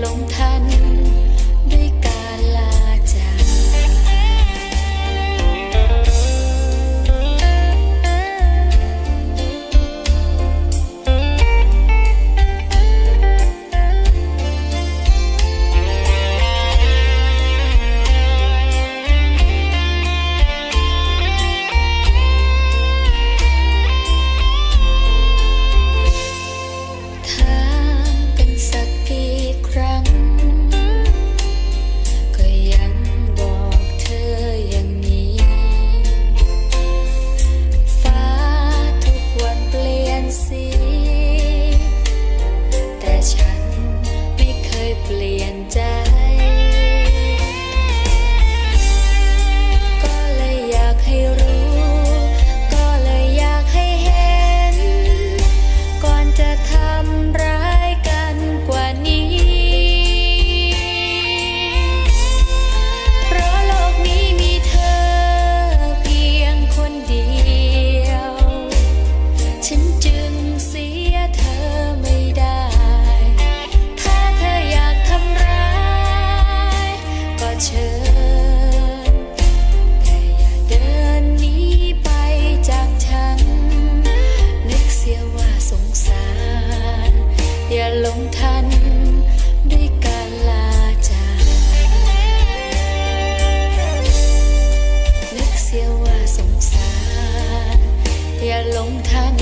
อย่ อย่าลงทันด้วยการลาจากนึกเสียว่าสงสาร อย่าลงทัน